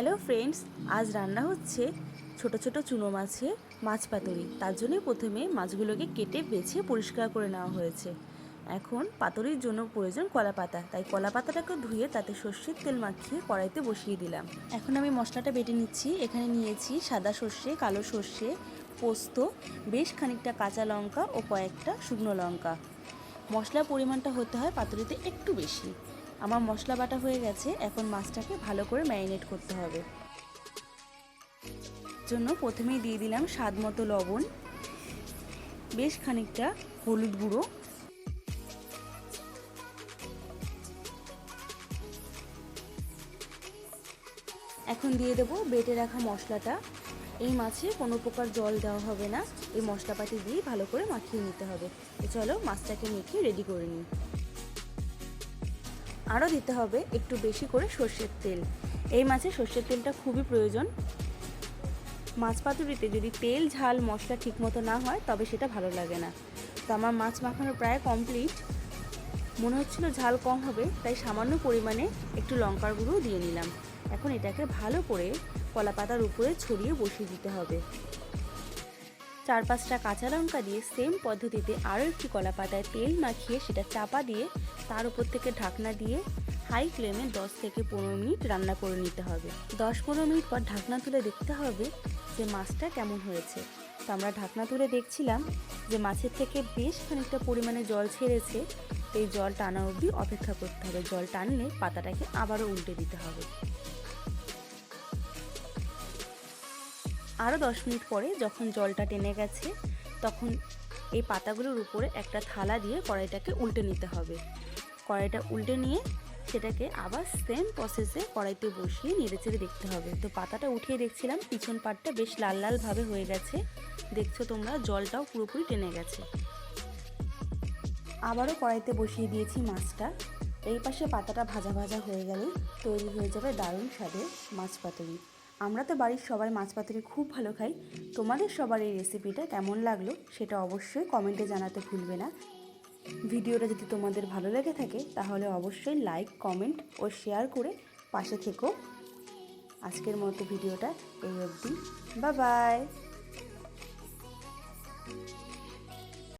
Hello friends আজ রান্না হচ্ছে ছোট ছোট চুনো মাছের মাছ পাতুরি। তার জন্য প্রথমে মাছগুলোকে কেটে বেছে পরিষ্কার করে নেওয়া হয়েছে। এখন পাতুরির জন্য প্রয়োজন কলা পাতা। তাই কলা পাতাটাকে ধুয়ে তাতে সর্ষের তেল মাখিয়ে কড়াইতে বসিয়ে দিলাম। এখন আমি মশলাটা বেটে নিচ্ছি। এখানে নিয়েছি সাদা সর্ষে, কালো সর্ষে, পোস্ত, বেশ খানিকটা কাঁচা লঙ্কা ও কয়েকটা শুকনো লঙ্কা। মশলার পরিমাণটা হতে হয় পাতুরিতে একটু বেশি। আমার মশলা বাটা হয়ে গেছে, এখন মাছটাকে ভালো করে ম্যারিনেট করতে হবে। জন্য প্রথমেই দিয়ে দিলাম স্বাদ মতো লবণ, বেশ খানিকটা হলুদ গুঁড়ো। এখন দিয়ে দেবো বেটে রাখা মশলাটা। এই মাছে কোনো প্রকার জল দেওয়া হবে না, এই মশলাপাতি দিয়ে ভালো করে মাখিয়ে নিতে হবে। চলো মাছটাকে মেখে রেডি করে নিই। আরও দিতে হবে একটু বেশি করে সর্ষের তেল। এই মাছে সর্ষের তেলটা খুবই প্রয়োজন। মাছ পাতুরিতে যদি তেল, ঝাল, মশলা ঠিকমতো না হয়, তবে সেটা ভালো লাগে না। তো আমার মাছ মাখানো প্রায় কমপ্লিট। মনে হচ্ছিল ঝাল কম হবে, তাই সামান্য পরিমাণে একটু লঙ্কার গুঁড়ো দিয়ে নিলাম। এখন এটাকে ভালো করে কলা পাতার উপরে ছড়িয়ে বসিয়ে দিতে হবে। চার পাঁচটা কাঁচা লঙ্কা দিয়ে সেম পদ্ধতিতে আরও একটি কলা পাতায় তেল মাখিয়ে সেটা চাপা দিয়ে তার উপর থেকে ঢাকনা দিয়ে হাই ফ্লেমে দশ থেকে পনেরো মিনিট রান্না করে নিতে হবে। দশ পনেরো মিনিট পর ঢাকনা তুলে দেখতে হবে যে মাছটা কেমন হয়েছে। তো আমরা ঢাকনা তুলে দেখছিলাম যে মাছের থেকে বেশ খানিকটা পরিমাণে জল ছেড়েছে। এই জল টানা অবধি অপেক্ষা করতে হবে। জল টানলে পাতাটাকে আবারও উল্টে দিতে হবে। আরও দশ মিনিট পরে যখন জলটা টেনে গেছে, তখন এই পাতাগুলোর উপরে একটা থালা দিয়ে কড়াইটাকে উল্টে নিতে হবে। কড়াইটা উল্টে নিয়ে সেটাকে আবার সেম প্রসেসে কড়াইতে বসিয়ে নেড়ে চেড়ে দেখতে হবে। তো পাতাটা উঠিয়ে দেখছিলাম, পিছন পাটটা বেশ লাল লালভাবে হয়ে গেছে। দেখছ তোমরা, জলটাও পুরোপুরি টেনে গেছে। আবারও কড়াইতে বসিয়ে দিয়েছি মাছটা। এই পাশে পাতাটা ভাজা ভাজা হয়ে গেলে তৈরি হয়ে যাবে দারুণ স্বাদের মাছ পাতুরি। আমরা তো বাড়ির সবাই মাছ পাতুরি খুব ভালো খাই। তোমাদের সবার এই রেসিপিটা কেমন লাগল সেটা অবশ্যই কমেন্টে জানাতে ভুলবে না। ভিডিওটা যদি তোমাদের ভালো লেগে থাকে তাহলে অবশ্যই লাইক কমেন্ট ও শেয়ার করে পাশে থেকো। আজকের মতো ভিডিওটা এই অবধি। বা বাই